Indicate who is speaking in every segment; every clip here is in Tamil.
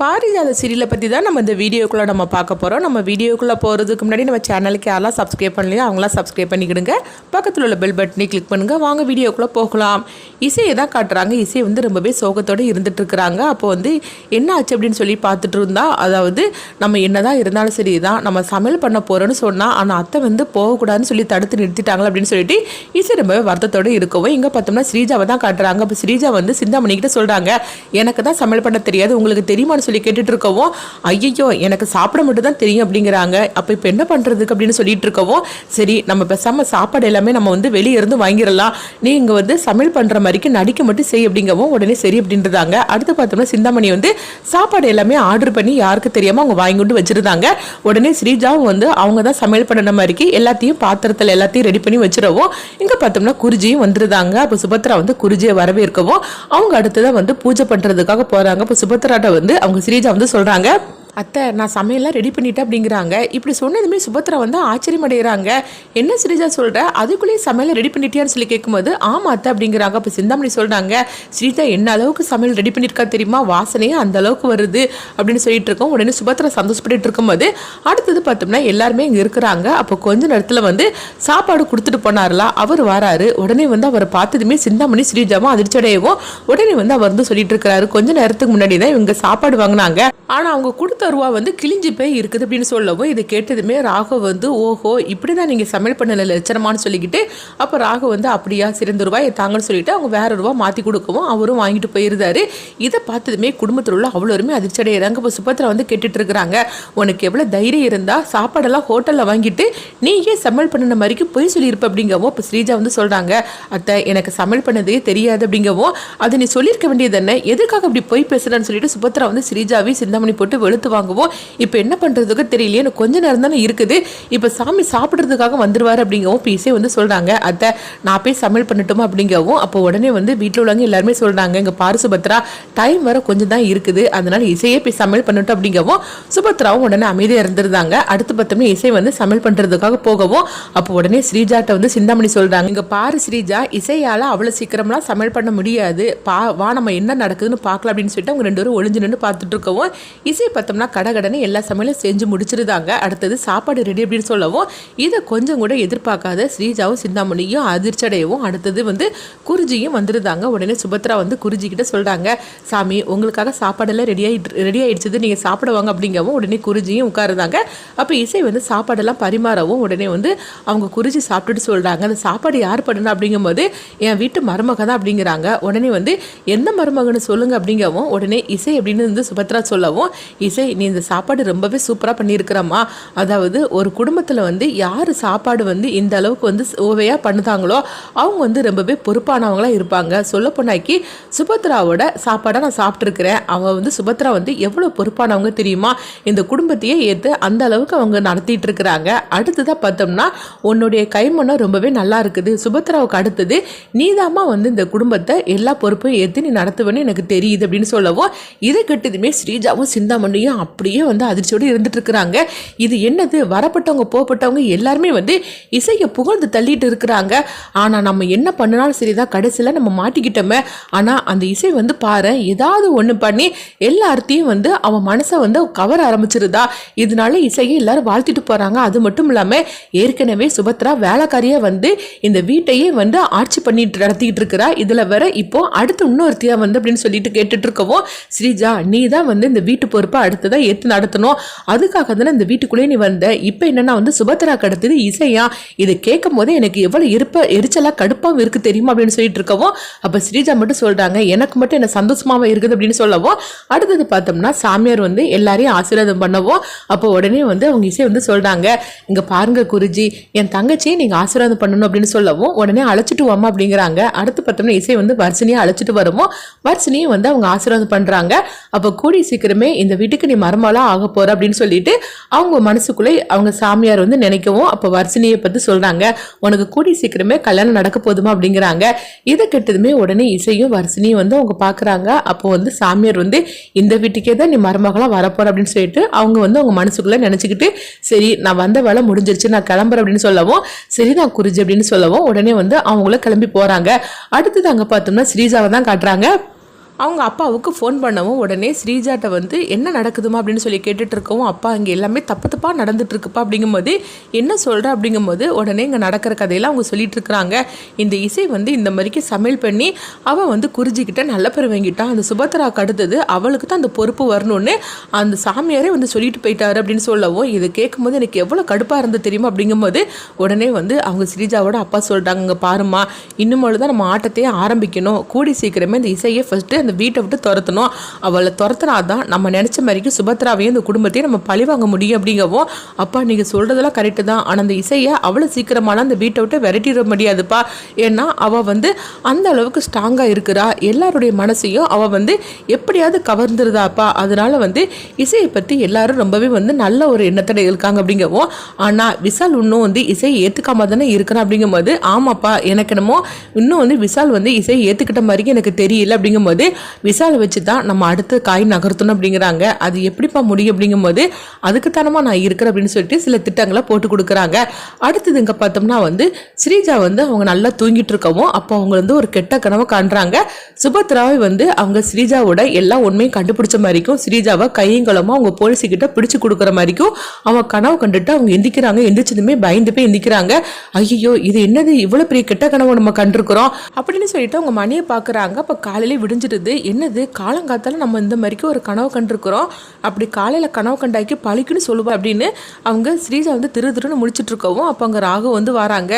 Speaker 1: பாரிஜாத சீரியலை பற்றி தான் நம்ம இந்த வீடியோக்குள்ளே நம்ம பார்க்க போகிறோம் நம்ம வீடியோக்குள்ளே போகிறதுக்கு முன்னாடி நம்ம சேனலுக்கு யாரெல்லாம் சப்ஸ்கிரைப் பண்ணலையோ அவங்களாம் சப்ஸ்கிரைப் பண்ணிக்கிடுங்க. பக்கத்தில் உள்ள பெல் பட்டனை கிளிக் பண்ணுங்கள் வாங்க வீடியோக்குள்ளே போகலாம். இசையை தான் காட்டுறாங்க. இசை வந்து ரொம்பவே சோகத்தோடு இருந்துகிட்ருக்குறாங்க அப்போ வந்து என்ன ஆச்சு அப்படின்னு சொல்லி பார்த்துட்டு இருந்தா அதாவது நம்ம என்ன தான் இருந்தாலும் சரி தான் நம்ம சமையல் பண்ண போகிறோன்னு சொன்னால் ஆனால் அத்தை வந்து போகக்கூடாதுன்னு சொல்லி தடுத்து நிறுத்திட்டாங்களா அப்படின்னு சொல்லிட்டு இசை ரொம்பவே வருத்தத்தோடு இருக்கவும். இங்கே பார்த்தோம்னா ஸ்ரீஜாவை தான் காட்டுறாங்க. அப்போ ஸ்ரீஜா வந்து சிந்தாமணிக்கிட்ட சொல்கிறாங்க எனக்கு தான் சமையல் பண்ண தெரியாது. உங்களுக்கு தெரியுமான்னு சொல்லி கேட்டுட்டு இருக்கவும் ஐயையோ எனக்கு சாப்பிட மட்டும் தான் தெரியும் அப்படிங்கிறாங்க. அப்போ இப்போ என்ன பண்ணுறதுக்கு அப்படின்னு சொல்லிட்டு இருக்கவும் சரி நம்ம பேசாமல் சாப்பாடு எல்லாமே நம்ம வந்து வெளியே இருந்து வாங்கிடலாம். நீ இங்கே வந்து சமையல் பண்ணுற மாதிரிக்கு நடிக்க மட்டும் செய் அப்படிங்கவும் உடனே சரி அப்படின்றதாங்க. அடுத்து பார்த்தோம்னா சிந்தாமணி வந்து சாப்பாடு எல்லாமே ஆர்டர் பண்ணி யாருக்கு தெரியாமல் அவங்க வாங்கி கொண்டு வச்சிருந்தாங்க. உடனே ஸ்ரீஜாவும் வந்து அவங்க தான் சமையல் பண்ண மாதிரிக்கு எல்லாத்தையும் பாத்திரத்தில் எல்லாத்தையும் ரெடி பண்ணி வச்சிடவும் இங்கே பார்த்தோம்னா குருஜியும் வந்துருந்தாங்க அப்போ சுபத்ரா வந்து குருஜியை வரவேற்கவும் அவங்க அடுத்ததான் வந்து பூஜை பண்ணுறதுக்காக போகிறாங்க இப்போ சுபத்ராட்ட வந்து அவங்க ஸ்ரீஜா வந்து சொல்கிறாங்க அத்தை நான் சமையல்லாம் ரெடி பண்ணிட்டேன் அப்படிங்கிறாங்க. இப்படி சொன்னதுமே சுபத்ரா வந்து ஆச்சரியமடைகிறாங்க. என்ன ஸ்ரீஜா சொல்கிற அதுக்குள்ளேயே சமையல் ரெடி பண்ணிட்டியான்னு சொல்லி கேட்கும்போது ஆமாம் அத்தை அப்படிங்கிறாங்க. அப்போ சிந்தாமணி சொல்கிறாங்க ஸ்ரீஜா என்ன அளவுக்கு சமையல் ரெடி பண்ணியிருக்கா தெரியுமா? வாசனையே அந்த அளவுக்கு வருது. அப்படின்னு சொல்லிட்டு இருக்கோம் உடனே சுபத்ரா சந்தோஷப்பட்டு இருக்கும்போது அடுத்தது பார்த்தோம்னா எல்லாருமே இங்கே இருக்கிறாங்க. அப்போ கொஞ்ச நேரத்தில் வந்து சாப்பாடு கொடுத்துட்டு போனார்லாம் அவர் வராரு. உடனே வந்து அவரை பார்த்ததுமே சிந்தாமணி ஸ்ரீஜாவும் அதிர்ச்சி அடையவும் உடனே வந்து அவர் வந்து சொல்லிட்டு இருக்கிறாரு. கொஞ்ச நேரத்துக்கு முன்னாடி தான் இவங்க சாப்பாடு வாங்கினாங்க. ஆனால் அவங்க கொடுத்த ரூபா வந்து கிழிஞ்சு போய் இருக்குது அப்படின்னு சொல்லவும் இதை கேட்டதுமே ராகவ் வந்து ஓஹோ இப்படி தான் நீங்கள் சமையல் பண்ணல லட்சணமானு சொல்லிக்கிட்டு அப்போ ராகவ் வந்து அப்படியா சிறந்த ரூபாய் தாங்கன்னு சொல்லிட்டு அவங்க வேற ரூபா மாற்றி கொடுக்கவும் அவரும் வாங்கிட்டு போயிருந்தாரு. இதை பார்த்ததுமே குடும்பத்தில் உள்ள அவ்வளோருமே அதிர்ச்சி அடைகிறாங்க இப்போ சுபத்ரா வந்து கேட்டுட்டு இருக்கிறாங்க. உனக்கு எவ்வளோ தைரியம் இருந்தால் சாப்பாடெல்லாம் ஹோட்டலில் வாங்கிட்டு நீ ஏன் சமையல் பண்ணின மாதிரிக்கு பொய் சொல்லியிருப்ப? அப்படிங்கவும் இப்போ ஸ்ரீஜா வந்து சொல்கிறாங்க அத்தை எனக்கு சமையல் பண்ணதே தெரியாது அப்படிங்கவும் அதை நீ சொல்லியிருக்க வேண்டியது என்ன எதுக்காக அப்படி போய் பேசுறேன்னு சொல்லிட்டு சுபத்ரா வந்து ஸ்ரீஜாவே சிந்தாமணி போட்டு வெளுத்து வாங்குவோம். இப்போ என்ன பண்ணுறதுக்கு தெரியலையே எனக்கு கொஞ்ச நேரம் தானே இருக்குது. இப்போ சாமி சாப்பிட்றதுக்காக வந்துடுவார் அப்படிங்கவும் இப்போ வந்து சொல்கிறாங்க அத்தை நான் போய் சமையல் பண்ணட்டுமா அப்படிங்கவும் அப்போ உடனே வந்து வீட்டில் உள்ளவங்க எல்லாருமே சொல்கிறாங்க இங்கே பாரு சுபத்ரா டைம் வர கொஞ்சம் தான் இருக்குது. அதனால் இசையே போய் சமையல் பண்ணட்டும் அப்படிங்கவும் சுபத்ராவும் உடனே அமைதியாக இருந்திருந்தாங்க. அடுத்து பார்த்தோம்னா இசை வந்து சமையல் பண்ணுறதுக்காக போகவும் அப்போ உடனே ஸ்ரீஜாட்ட வந்து சிந்தாமணி சொல்கிறாங்க இங்கே பாரு ஸ்ரீஜா இசையால் அவ்வளோ சீக்கிரம்லாம் சமையல் பண்ண முடியாது. பா வா நம்ம என்ன நடக்குதுன்னு பார்க்கலாம் அப்படின்னு சொல்லிட்டு அவங்க ரெண்டு பேரும் ஒளிஞ்சு நின்று பார்த்துட்டு இருக்கவும் இசை பார்த்தோம்னா கடகடன்னு எல்லா சமையலும் செஞ்சு முடிச்சிருந்தாங்க. அடுத்தது சாப்பாடு ரெடி அப்படின்னு சொல்லவும் இதை கொஞ்சம் கூட எதிர்பார்க்காத ஸ்ரீஜாவும் சிந்தாமணியும் அதிர்ச்சடையவும் அடுத்தது வந்து குருஜியும் வந்திருந்தாங்க. உடனே சுபத்ரா வந்து குருஜிக்கிட்ட சொல்கிறாங்க சாமி உங்களுக்காக சாப்பாடெல்லாம் ரெடி ஆகிட்டு ரெடி ஆகிடுச்சது நீங்கள் சாப்பிடுவாங்க அப்படிங்கவும் உடனே குருஜியும் உட்காருந்தாங்க. அப்போ இசை வந்து சாப்பாடெல்லாம் பரிமாறவும் உடனே வந்து அவங்க குறிச்சி சாப்பிட்டுட்டு சொல்கிறாங்க அந்த சாப்பாடு யார் பண்ணணும் அப்படிங்கும்போது என் வீட்டு மருமக தான் அப்படிங்கிறாங்க. உடனே வந்து எந்த மருமகன்னு சொல்லுங்க அப்படிங்கவும் உடனே இசை அப்படின்னு வந்து சுபத்ரா சொல்லவும் இசை நீ இந்த சாப்பாடு ரொம்பவே சூப்பராக பண்ணியிருக்கிறம்மா. அதாவது ஒரு குடும்பத்தில் வந்து யார் சாப்பாடு வந்து இந்த அளவுக்கு வந்து ஓவையாக பண்ணுதாங்களோ அவங்க வந்து ரொம்பவே பொறுப்பானவங்களாக இருப்பாங்க. சொல்லப்போனாக்கி சுபத்ராவோட சாப்பாடை நான் சாப்பிட்ருக்கிறேன் அவள் வந்து சுபத்ரா வந்து எவ்வளோ பொறுப்பானவங்க தெரியுமா? இந்த குடும்பத்தையே ஏற்று அந்த அளவுக்கு அவங்க நடத்திட்டு இருக்கிறாங்க. அடுத்ததாக பார்த்தோம்னா உன்னுடைய கைமணம் ரொம்பவே நல்லா இருக்குது. சுபத்ராவுக்கு அடுத்தது நீதாம்மா வந்து இந்த குடும்பத்தை எல்லா பொறுப்பையும் ஏற்று நீ நடத்துவேன்னு எனக்கு தெரியுது அப்படின்னு சொல்லவும் இதை கெட்டதுமே ஸ்ரீஜாவும் சிந்தாமணியும் அப்படியே வந்து அதிர்ச்சியோடு இருந்துட்டு இருக்கிறாங்க. இது என்னது? வரப்பட்டவங்க போகப்பட்டவங்க எல்லாருமே வந்து இசையை புகழ்ந்து தள்ளிட்டு இருக்கிறாங்க. ஆனால் நம்ம என்ன பண்ணினாலும் சரிதான் கடைசியில் நம்ம மாட்டிக்கிட்டோமே. ஆனால் அந்த இசை வந்து பாரு ஏதாவது ஒன்று பண்ணி எல்லார்த்தையும் வந்து அவன் மனசை வந்து கவர ஆரம்பிச்சிருதா? இதனால இசையை எல்லாரும் வாழ்த்திட்டு போகிறாங்க அது மட்டும் இல்லாமல் ஏற்கனவே சுபத்ரா வேலைக்காரியாக வந்து இந்த வீட்டையே வந்து ஆட்சி பண்ணிட்டு நடத்திட்டு இருக்கிறா. இதில் வர இப்போ அடுத்து இன்னொருத்தியா வந்து அப்படின்னு சொல்லிட்டு கேட்டுட்டு இருக்கவும் ஸ்ரீஜா நீ தான் வந்து இந்த வீட்டு பொறுப்பை அடுத்து அடுத்ததான் ஏற்று நடத்தணும். அதுக்காக தானே இந்த வீட்டுக்குள்ளேயே நீ வந்த. இப்போ என்னன்னா வந்து சுபத்ரா கடத்தது இசையா. இதை கேட்கும் போதே எனக்கு எவ்வளோ இருப்ப எரிச்சலாக கடுப்பாகவும் இருக்குது தெரியுமா அப்படின்னு சொல்லிட்டு இருக்கவும் அப்போ ஸ்ரீஜா மட்டும் சொல்கிறாங்க எனக்கு மட்டும் என்ன சந்தோஷமாகவும் இருக்குது அப்படின்னு சொல்லவும். அடுத்தது பார்த்தோம்னா சாமியார் வந்து எல்லாரையும் ஆசீர்வாதம் பண்ணவும். அப்போ உடனே வந்து அவங்க இசை வந்து சொல்கிறாங்க இங்கே பாருங்க குருஜி என் தங்கச்சியை நீங்கள் ஆசீர்வாதம் பண்ணணும் அப்படின்னு சொல்லவும் உடனே அழைச்சிட்டு வாமா அப்படிங்கிறாங்க. அடுத்து பார்த்தோம்னா இசை வந்து வர்ஷினியை அழைச்சிட்டு வரவும் வர்ஷினியும் வந்து அவங்க ஆசீர்வாதம் பண்ணுறாங்க அப்போ கூடி சீக்கிரமே இந்த வீட்டுக்கு நீ மருமலா ஆக போற அப்படின்னு சொல்லிட்டு அவங்க மனசுக்குள்ளே அவங்க சாமியார் வந்து நினைக்கவும் அப்போ வர்ஷினியை பத்தி சொல்றாங்க. உனக்கு கூடி சீக்கிரமே கல்யாணம் நடக்க போதுமா அப்படிங்கிறாங்க. இதை கெட்டதுமே உடனே இசையும் வர்சினியும் வந்து அவங்க பாக்குறாங்க. அப்போ வந்து சாமியார் வந்து இந்த வீட்டுக்கே தான் நீ மருமகளாக வரப்போற அப்படின்னு சொல்லிட்டு அவங்க வந்து அவங்க மனசுக்குள்ள நினைச்சுக்கிட்டு சரி நான் வந்த வேலை முடிஞ்சிருச்சு நான் கிளம்புறேன் அப்படின்னு சொல்லவும் சரி நான் குறிஞ்சி அப்படின்னு சொல்லவும் உடனே வந்து அவங்கள கிளம்பி போறாங்க. அடுத்தது அங்க பார்த்தோம்னா ஸ்ரீஜாவை தான் காட்டுறாங்க. அவங்க அப்பாவுக்கு ஃபோன் பண்ணவும் உடனே ஸ்ரீஜாட்ட வந்து என்ன நடக்குதுமா அப்படின்னு சொல்லி கேட்டுட்டு இருக்கவும் அப்பா இங்கே எல்லாமே தப்பு தப்பாக நடந்துட்டுருக்குப்பா அப்படிங்கும்போது என்ன சொல்கிற அப்படிங்கும்போது உடனே இங்கே நடக்கிற கதையெல்லாம் அவங்க சொல்லிட்டு இருக்கிறாங்க இந்த இசை வந்து இந்த மாதிரிக்கு சமையல் பண்ணி அவன் வந்து குறிஞ்சிக்கிட்ட நல்ல பேர் வாங்கிட்டான் அந்த சுபத்ராக்கு அடுத்தது அவளுக்கு தான் அந்த பொறுப்பு வரணும்னு அந்த சாமியாரே வந்து சொல்லிட்டு போயிட்டாரு அப்படின்னு சொல்லவும் இது கேட்கும்போது எனக்கு எவ்வளோ கடுப்பாக இருந்தது தெரியுமா? அப்படிங்கும்போது உடனே வந்து அவங்க ஸ்ரீஜாவோட அப்பா சொல்கிறாங்க பாருமா இன்னும் தான் நம்ம ஆட்டத்தையே ஆரம்பிக்கணும். கூடி சீக்கிரமே இந்த இசையை ஃபஸ்ட்டு அந்த வீட்டை விட்டு துரத்தணும். அவளை துரத்துனாதான் நம்ம நினச்ச மாதிரிக்கு சுபத்ராவையும் இந்த குடும்பத்தையும் நம்ம பழி வாங்க முடியும் அப்படிங்கவும் அப்பா நீங்கள் சொல்கிறதெல்லாம் கரெக்டு தான். ஆனால் அந்த இசையை அவ்வளோ சீக்கிரமான அந்த வீட்டை விட்டு விரட்டிட முடியாதுப்பா. ஏன்னா அவள் வந்து அந்த அளவுக்கு ஸ்ட்ராங்காக இருக்கிறா. எல்லாருடைய மனசையும் அவள் வந்து எப்படியாவது கவர்ந்துருதாப்பா அதனால வந்து இசையை பற்றி எல்லாரும் ரொம்பவே வந்து நல்ல ஒரு எண்ணத்தோட இருக்காங்க அப்படிங்கவும் ஆனால் விசால் இன்னும் வந்து இசையை ஏற்றுக்காம தானே இருக்கிறான் அப்படிங்கும்போது ஆமாப்பா எனக்கு என்னமோ இன்னும் வந்து விசால் வந்து இசையை ஏற்றுக்கிட்ட மாதிரி எனக்கு தெரியல அப்படிங்கும்போது விசாலை வச்சு தான் நம்ம அடுத்த காய் நகர்த்தணும் அப்படிங்கிறாங்க. அது எப்படிப்பா முடியும் அப்படிங்கும்போது அதுக்கு நான் இருக்கிறேன் அப்படின்னு சொல்லிட்டு சில திட்டங்களை போட்டு கொடுக்குறாங்க. அடுத்தது இங்கே பார்த்தோம்னா வந்து ஸ்ரீஜா வந்து அவங்க நல்லா தூங்கிட்டு இருக்கவும் அப்போ அவங்க வந்து ஒரு கெட்ட கனவை காண்றாங்க. சுபத்ராவை வந்து அவங்க ஸ்ரீஜாவோட எல்லா உண்மையும் கண்டுபிடிச்ச மாதிரிக்கும் ஸ்ரீஜாவை கையங்கலமா அவங்க போலீஸுக்கிட்ட பிடிச்சு கொடுக்குற மாதிரிக்கும் அவங்க கனவு கண்டுட்டு அவங்க எந்திக்கிறாங்க. எந்திரிச்சதுமே பயந்து போய் எந்திக்கிறாங்க. ஐயோ இது என்னது? இவ்வளோ பெரிய கெட்ட கனவு நம்ம கண்டிருக்கிறோம். அப்படின்னு சொல்லிட்டு அவங்க மணியை பார்க்குறாங்க. அப்போ காலையிலே காலையில விடிஞ்சிடுது என்னது காலங்காத்தால் நம்ம இந்த மாதிரிக்கு ஒரு கனவு கண்டிருக்கிறோம். அப்படி காலையில் கனவு கண்டாக்கி பழிக்குன்னு சொல்லுவா அப்படின்னு அவங்க ஸ்ரீஜா வந்து திரு திருன்னு முழிச்சிட்டு இருக்கவும் அப்போ அங்கே ராகு வந்து வராங்க.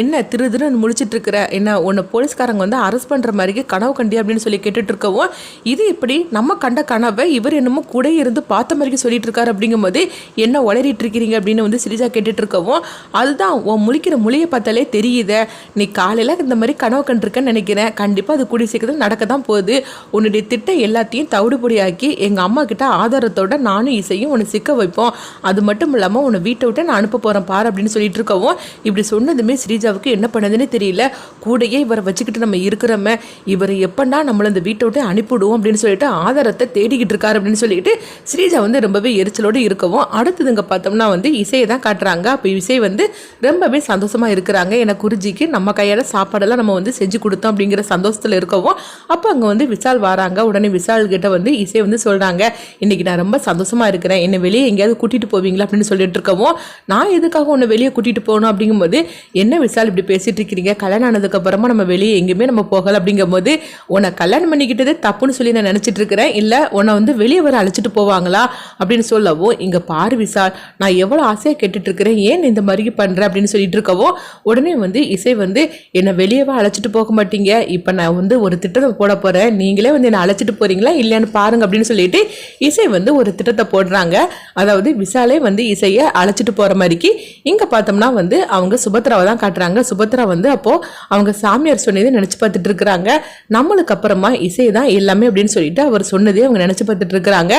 Speaker 1: என்ன திரு திருன்னு முழிச்சிட்டு இருக்கிற என்ன உன்னை போலீஸ்காரங்க வந்து அரெஸ்ட் பண்ணுற மாதிரிக்கு கனவு கண்டி அப்படின்னு சொல்லி கேட்டுட்டு இருக்கவும் இது இப்படி நம்ம கண்ட கனவை இவர் என்னமோ கூட இருந்து பார்த்த மாதிரிக்கு சொல்லிட்டு இருக்காரு அப்படிங்கும்போது என்ன உளறிட்டு இருக்கிறீங்க அப்படின்னு வந்து ஸ்ரீஜா கேட்டுட்டு இருக்கவும் அதுதான் உன் முழிக்கிற மொழியை பார்த்தாலே தெரியுதே. நீ காலையில் இந்த மாதிரி கனவு கண்டிருக்கேன்னு நினைக்கிறேன். கண்டிப்பாக அது கூடிய சீக்கிரத்தில் நடக்க தான் போகுது. உன்னுடைய திட்டம் எல்லாத்தையும் தவிடுபடியாக்கி எங்கள் அம்மா கிட்ட ஆதாரத்தோட நானும் இசையும் உன்னை சிக்க வைப்போம். அது மட்டும் இல்லாமல் உன்னை வீட்டை விட்டு நான் அனுப்ப போகிறேன் பாரு அப்படின்னு சொல்லிட்டு இருக்கவும் இப்படி சொன்னதுமே ஸ்ரீஜாவுக்கு என்ன பண்ணதுன்னு தெரியல. கூடையே இவரை வச்சுக்கிட்டு நம்ம இருக்கிறோமே. இவரை எப்பண்டா நம்மளை இந்த வீட்டை விட்டு அனுப்பிவிடுவோம் அப்படின்னு சொல்லிட்டு ஆதாரத்தை தேடிக்கிட்டு இருக்காரு அப்படின்னு சொல்லிட்டு ஸ்ரீஜா வந்து ரொம்பவே எரிச்சலோடு இருக்கவும் அடுத்ததுங்க பார்த்தோம்னா வந்து இசையை தான் காட்டுறாங்க. அப்போ இசை வந்து ரொம்பவே சந்தோஷமாக இருக்கிறாங்க. ஏன்னா குருஜிக்கு நம்ம கையால் சாப்பாடெல்லாம் நம்ம வந்து செஞ்சு கொடுத்தோம் அப்படிங்கிற சந்தோஷத்தில் இருக்கவும் அப்போ அங்கே வந்து விசால் வராங்க. உடனே விசால் கிட்ட வந்து இசை வந்து சொல்கிறாங்க இன்றைக்கி நான் ரொம்ப சந்தோஷமாக இருக்கிறேன். என்னை வெளியே எங்கேயாவது கூட்டிகிட்டு போவீங்களா? அப்படின்னு சொல்லிட்டு இருக்கவும் நான் எதுக்காக உன்னை வெளியே கூட்டிகிட்டு போகணும்? அப்படிங்கும்போது என்ன விசால் இப்படி பேசிட்டு இருக்கிறீங்க? கல்யாணம் ஆனதுக்கப்புறமா நம்ம வெளியே எங்கேயுமே நம்ம போகலை. அப்படிங்கும்போது உன்னை கல்யாணம் பண்ணிக்கிட்டதே தப்புன்னு சொல்லி நான் நினச்சிட்டு இருக்கிறேன். இல்லை உன்னை வந்து வெளியே வர அழைச்சிட்டு போவாங்களா? அப்படின்னு சொல்லவும் இங்கே பாரு விசால் நான் எவ்வளோ ஆசையாக கேட்டுட்டு இருக்கிறேன். ஏன் இந்த மாதிரி பண்ணுறேன் அப்படின்னு சொல்லிட்டு இருக்கவும் உடனே வந்து இசை வந்து என்னை வெளியேவா அழைச்சிட்டு போக மாட்டீங்க. இப்போ நான் வந்து ஒரு திட்டத்தை போட போகிறேன் நீ நீங்களே வந்து என்னை அழைச்சிட்டு போகிறீங்களா இல்லையான்னு பாருங்க அப்படின்னு சொல்லிட்டு இசை வந்து ஒரு திட்டத்தை போடுறாங்க. அதாவது விசாலே வந்து இசையை அழைச்சிட்டு போகிற மாதிரிக்கு இங்கே பார்த்தோம்னா வந்து அவங்க சுபத்ராவை தான் காட்டுறாங்க. சுபத்ரா வந்து அப்போது அவங்க சாமியார் சொன்னதை நினச்சி பார்த்துட்டு இருக்கிறாங்க. நம்மளுக்கு அப்புறமா இசை தான் எல்லாமே அப்படின்னு சொல்லிட்டு அவர் சொன்னதே அவங்க நினச்சி பார்த்துட்டு இருக்கிறாங்க.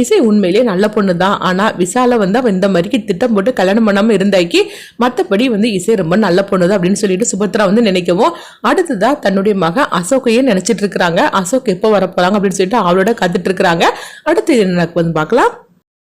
Speaker 1: இசை உண்மையிலேயே நல்ல பொண்ணு தான். ஆனால் விசால வந்து அவன் இந்த மாதிரிக்கு திட்டம் போட்டு கல்யாணம் பண்ணாமல் இருந்தாக்கி மற்றபடி வந்து இசை ரொம்ப நல்ல பொண்ணு தான் அப்படின்னு சொல்லிட்டு சுபத்ரா வந்து நினைக்கவும் அடுத்ததாக தன்னுடைய மகன் அசோகையே நினைச்சிட்டு இருக்கிறாங்க. அசோக் எப்போ வரப்போறாங்க அப்படின்னு சொல்லிட்டு அவளோட கத்துட்டு இருக்கிறாங்க. அடுத்து என்ன வந்து பார்க்கலாம்.